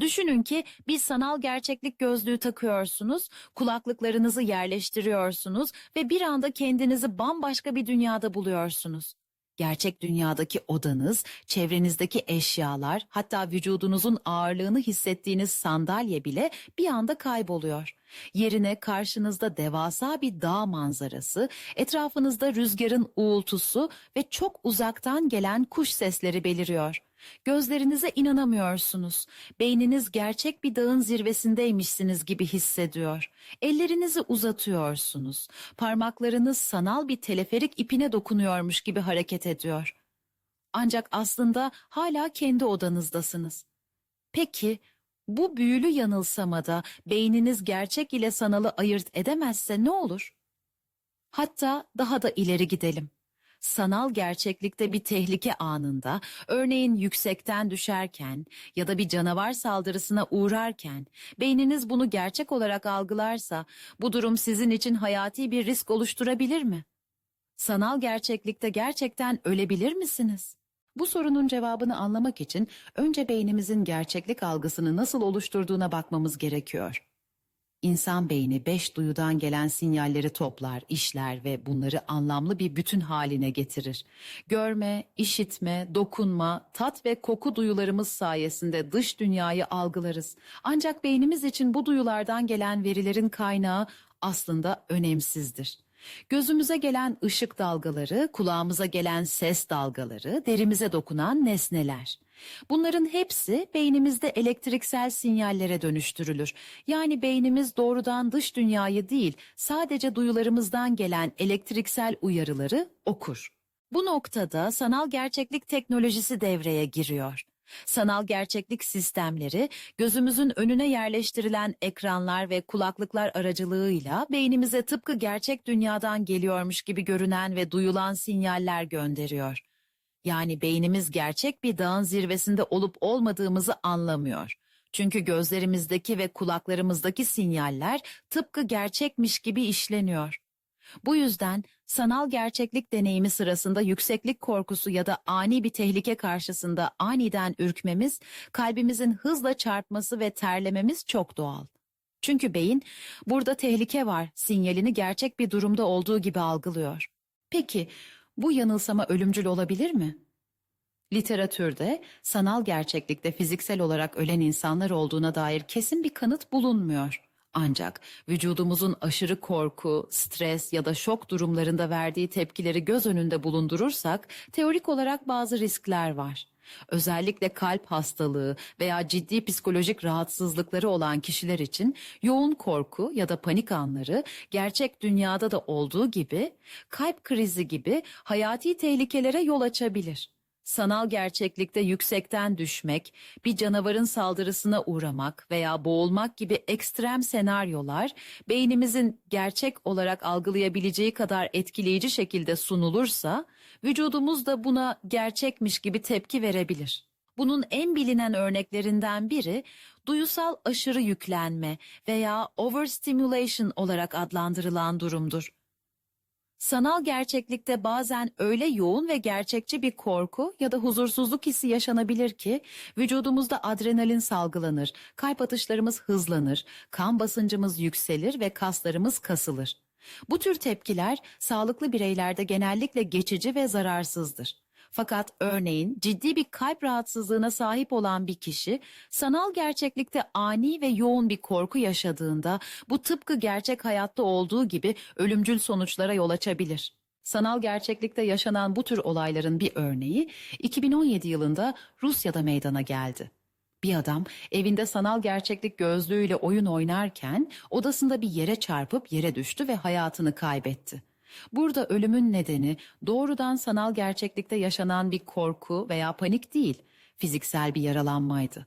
Düşünün ki bir sanal gerçeklik gözlüğü takıyorsunuz, kulaklıklarınızı yerleştiriyorsunuz ve bir anda kendinizi bambaşka bir dünyada buluyorsunuz. Gerçek dünyadaki odanız, çevrenizdeki eşyalar, hatta vücudunuzun ağırlığını hissettiğiniz sandalye bile bir anda kayboluyor. Yerine karşınızda devasa bir dağ manzarası, etrafınızda rüzgarın uğultusu ve çok uzaktan gelen kuş sesleri beliriyor. Gözlerinize inanamıyorsunuz. Beyniniz gerçek bir dağın zirvesindeymişsiniz gibi hissediyor. Ellerinizi uzatıyorsunuz. Parmaklarınız sanal bir teleferik ipine dokunuyormuş gibi hareket ediyor. Ancak aslında hala kendi odanızdasınız. Peki bu büyülü yanılsamada beyniniz gerçek ile sanalı ayırt edemezse ne olur? Hatta daha da ileri gidelim sanal gerçeklikte bir tehlike anında, örneğin yüksekten düşerken ya da bir canavar saldırısına uğrarken beyniniz bunu gerçek olarak algılarsa bu durum sizin için hayati bir risk oluşturabilir mi? Sanal gerçeklikte gerçekten ölebilir misiniz? Bu sorunun cevabını anlamak için önce beynimizin gerçeklik algısını nasıl oluşturduğuna bakmamız gerekiyor. İnsan beyni beş duyudan gelen sinyalleri toplar, işler ve bunları anlamlı bir bütün haline getirir. Görme, işitme, dokunma, tat ve koku duyularımız sayesinde dış dünyayı algılarız. Ancak beynimiz için bu duyulardan gelen verilerin kaynağı aslında önemsizdir. Gözümüze gelen ışık dalgaları, kulağımıza gelen ses dalgaları, derimize dokunan nesneler. Bunların hepsi beynimizde elektriksel sinyallere dönüştürülür. Yani beynimiz doğrudan dış dünyayı değil, sadece duyularımızdan gelen elektriksel uyarıları okur. Bu noktada sanal gerçeklik teknolojisi devreye giriyor. Sanal gerçeklik sistemleri gözümüzün önüne yerleştirilen ekranlar ve kulaklıklar aracılığıyla beynimize tıpkı gerçek dünyadan geliyormuş gibi görünen ve duyulan sinyaller gönderiyor. Yani beynimiz gerçek bir dağın zirvesinde olup olmadığımızı anlamıyor. Çünkü gözlerimizdeki ve kulaklarımızdaki sinyaller tıpkı gerçekmiş gibi işleniyor. Bu yüzden sanal gerçeklik deneyimi sırasında yükseklik korkusu ya da ani bir tehlike karşısında aniden ürkmemiz, kalbimizin hızla çarpması ve terlememiz çok doğal. Çünkü beyin burada tehlike var sinyalini gerçek bir durumda olduğu gibi algılıyor. Peki bu yanılsama ölümcül olabilir mi? Literatürde sanal gerçeklikte fiziksel olarak ölen insanlar olduğuna dair kesin bir kanıt bulunmuyor. Ancak vücudumuzun aşırı korku, stres ya da şok durumlarında verdiği tepkileri göz önünde bulundurursak teorik olarak bazı riskler var. Özellikle kalp hastalığı veya ciddi psikolojik rahatsızlıkları olan kişiler için yoğun korku ya da panik anları gerçek dünyada da olduğu gibi kalp krizi gibi hayati tehlikelere yol açabilir. Sanal gerçeklikte yüksekten düşmek, bir canavarın saldırısına uğramak veya boğulmak gibi ekstrem senaryolar beynimizin gerçek olarak algılayabileceği kadar etkileyici şekilde sunulursa vücudumuz da buna gerçekmiş gibi tepki verebilir. Bunun en bilinen örneklerinden biri duyusal aşırı yüklenme veya overstimulation olarak adlandırılan durumdur. Sanal gerçeklikte bazen öyle yoğun ve gerçekçi bir korku ya da huzursuzluk hissi yaşanabilir ki vücudumuzda adrenalin salgılanır, kalp atışlarımız hızlanır, kan basıncımız yükselir ve kaslarımız kasılır. Bu tür tepkiler sağlıklı bireylerde genellikle geçici ve zararsızdır. Fakat örneğin ciddi bir kalp rahatsızlığına sahip olan bir kişi sanal gerçeklikte ani ve yoğun bir korku yaşadığında bu tıpkı gerçek hayatta olduğu gibi ölümcül sonuçlara yol açabilir. Sanal gerçeklikte yaşanan bu tür olayların bir örneği 2017 yılında Rusya'da meydana geldi. Bir adam evinde sanal gerçeklik gözlüğüyle oyun oynarken odasında bir yere çarpıp yere düştü ve hayatını kaybetti. Burada ölümün nedeni doğrudan sanal gerçeklikte yaşanan bir korku veya panik değil, fiziksel bir yaralanmaydı.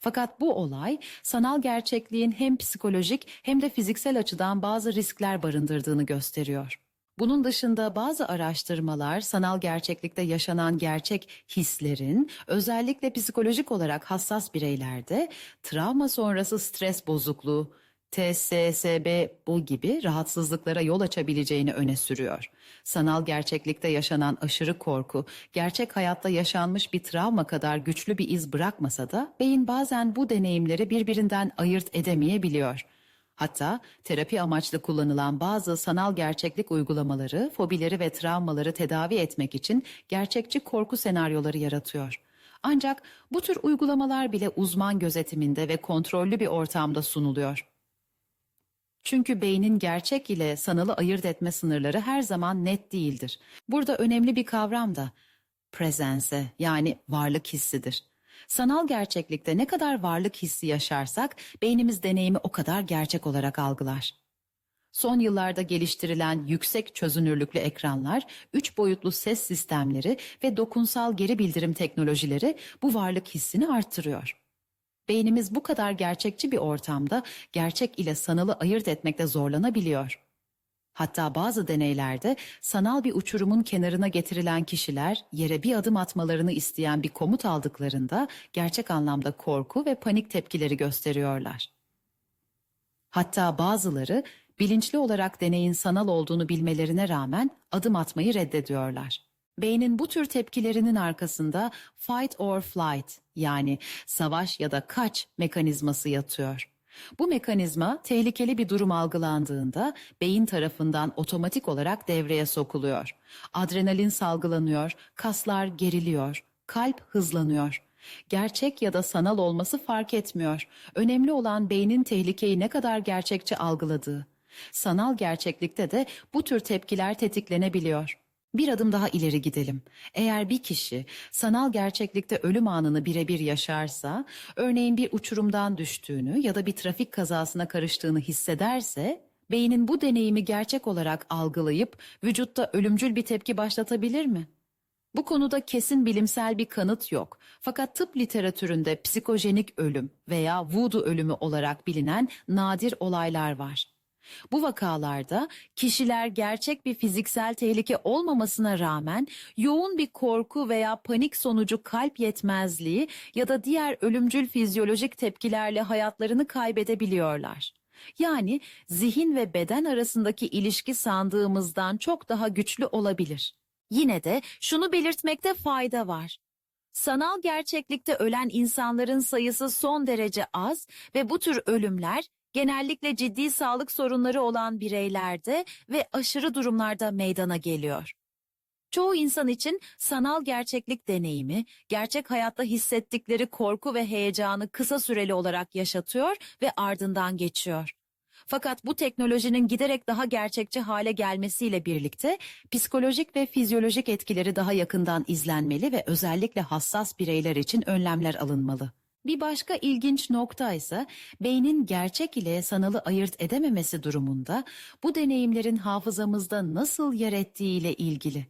Fakat bu olay sanal gerçekliğin hem psikolojik hem de fiziksel açıdan bazı riskler barındırdığını gösteriyor. Bunun dışında bazı araştırmalar sanal gerçeklikte yaşanan gerçek hislerin özellikle psikolojik olarak hassas bireylerde travma sonrası stres bozukluğu, TSSB bu gibi rahatsızlıklara yol açabileceğini öne sürüyor. Sanal gerçeklikte yaşanan aşırı korku, gerçek hayatta yaşanmış bir travma kadar güçlü bir iz bırakmasa da beyin bazen bu deneyimleri birbirinden ayırt edemeyebiliyor. Hatta terapi amaçlı kullanılan bazı sanal gerçeklik uygulamaları, fobileri ve travmaları tedavi etmek için gerçekçi korku senaryoları yaratıyor. Ancak bu tür uygulamalar bile uzman gözetiminde ve kontrollü bir ortamda sunuluyor. Çünkü beynin gerçek ile sanalı ayırt etme sınırları her zaman net değildir. Burada önemli bir kavram da prezense yani varlık hissidir. Sanal gerçeklikte ne kadar varlık hissi yaşarsak beynimiz deneyimi o kadar gerçek olarak algılar. Son yıllarda geliştirilen yüksek çözünürlüklü ekranlar, üç boyutlu ses sistemleri ve dokunsal geri bildirim teknolojileri bu varlık hissini arttırıyor. Beynimiz bu kadar gerçekçi bir ortamda gerçek ile sanalı ayırt etmekte zorlanabiliyor. Hatta bazı deneylerde sanal bir uçurumun kenarına getirilen kişiler yere bir adım atmalarını isteyen bir komut aldıklarında gerçek anlamda korku ve panik tepkileri gösteriyorlar. Hatta bazıları bilinçli olarak deneyin sanal olduğunu bilmelerine rağmen adım atmayı reddediyorlar. Beynin bu tür tepkilerinin arkasında fight or flight yani savaş ya da kaç mekanizması yatıyor. Bu mekanizma tehlikeli bir durum algılandığında beyin tarafından otomatik olarak devreye sokuluyor. Adrenalin salgılanıyor, kaslar geriliyor, kalp hızlanıyor. Gerçek ya da sanal olması fark etmiyor. Önemli olan beynin tehlikeyi ne kadar gerçekçi algıladığı. Sanal gerçeklikte de bu tür tepkiler tetiklenebiliyor. Bir adım daha ileri gidelim. Eğer bir kişi sanal gerçeklikte ölüm anını birebir yaşarsa, örneğin bir uçurumdan düştüğünü ya da bir trafik kazasına karıştığını hissederse, beynin bu deneyimi gerçek olarak algılayıp vücutta ölümcül bir tepki başlatabilir mi? Bu konuda kesin bilimsel bir kanıt yok. Fakat tıp literatüründe psikojenik ölüm veya voodoo ölümü olarak bilinen nadir olaylar var. Bu vakalarda kişiler gerçek bir fiziksel tehlike olmamasına rağmen yoğun bir korku veya panik sonucu kalp yetmezliği ya da diğer ölümcül fizyolojik tepkilerle hayatlarını kaybedebiliyorlar. Yani zihin ve beden arasındaki ilişki sandığımızdan çok daha güçlü olabilir. Yine de şunu belirtmekte fayda var. Sanal gerçeklikte ölen insanların sayısı son derece az ve bu tür ölümler genellikle ciddi sağlık sorunları olan bireylerde ve aşırı durumlarda meydana geliyor. Çoğu insan için sanal gerçeklik deneyimi, gerçek hayatta hissettikleri korku ve heyecanı kısa süreli olarak yaşatıyor ve ardından geçiyor. Fakat bu teknolojinin giderek daha gerçekçi hale gelmesiyle birlikte psikolojik ve fizyolojik etkileri daha yakından izlenmeli ve özellikle hassas bireyler için önlemler alınmalı. Bir başka ilginç nokta ise beynin gerçek ile sanalı ayırt edememesi durumunda bu deneyimlerin hafızamızda nasıl yer ettiği ile ilgili.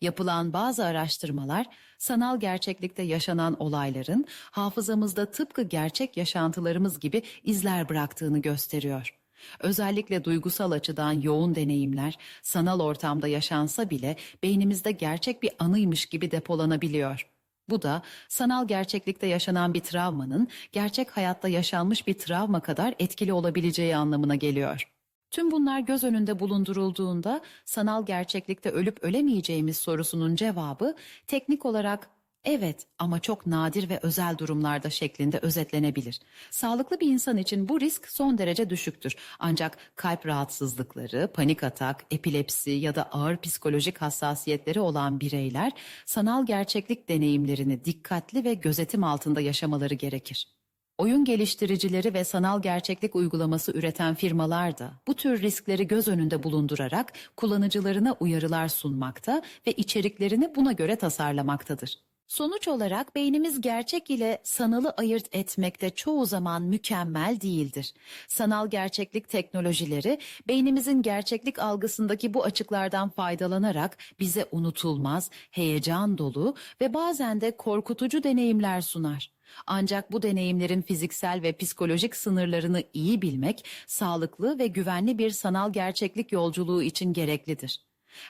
Yapılan bazı araştırmalar sanal gerçeklikte yaşanan olayların hafızamızda tıpkı gerçek yaşantılarımız gibi izler bıraktığını gösteriyor. Özellikle duygusal açıdan yoğun deneyimler sanal ortamda yaşansa bile beynimizde gerçek bir anıymış gibi depolanabiliyor. Bu da sanal gerçeklikte yaşanan bir travmanın gerçek hayatta yaşanmış bir travma kadar etkili olabileceği anlamına geliyor. Tüm bunlar göz önünde bulundurulduğunda sanal gerçeklikte ölüp ölemeyeceğimiz sorusunun cevabı teknik olarak evet ama çok nadir ve özel durumlarda şeklinde özetlenebilir. Sağlıklı bir insan için bu risk son derece düşüktür. Ancak kalp rahatsızlıkları, panik atak, epilepsi ya da ağır psikolojik hassasiyetleri olan bireyler sanal gerçeklik deneyimlerini dikkatli ve gözetim altında yaşamaları gerekir. Oyun geliştiricileri ve sanal gerçeklik uygulaması üreten firmalar da bu tür riskleri göz önünde bulundurarak kullanıcılarına uyarılar sunmakta ve içeriklerini buna göre tasarlamaktadır. Sonuç olarak beynimiz gerçek ile sanalı ayırt etmekte çoğu zaman mükemmel değildir. Sanal gerçeklik teknolojileri beynimizin gerçeklik algısındaki bu açıklardan faydalanarak bize unutulmaz, heyecan dolu ve bazen de korkutucu deneyimler sunar. Ancak bu deneyimlerin fiziksel ve psikolojik sınırlarını iyi bilmek, sağlıklı ve güvenli bir sanal gerçeklik yolculuğu için gereklidir.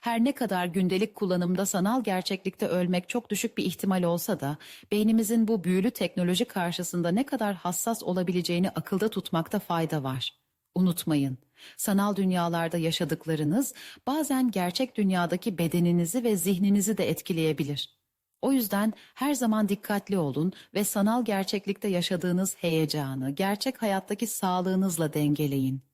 Her ne kadar gündelik kullanımda sanal gerçeklikte ölmek çok düşük bir ihtimal olsa da, beynimizin bu büyülü teknoloji karşısında ne kadar hassas olabileceğini akılda tutmakta fayda var. Unutmayın, sanal dünyalarda yaşadıklarınız bazen gerçek dünyadaki bedeninizi ve zihninizi de etkileyebilir. O yüzden her zaman dikkatli olun ve sanal gerçeklikte yaşadığınız heyecanı gerçek hayattaki sağlığınızla dengeleyin.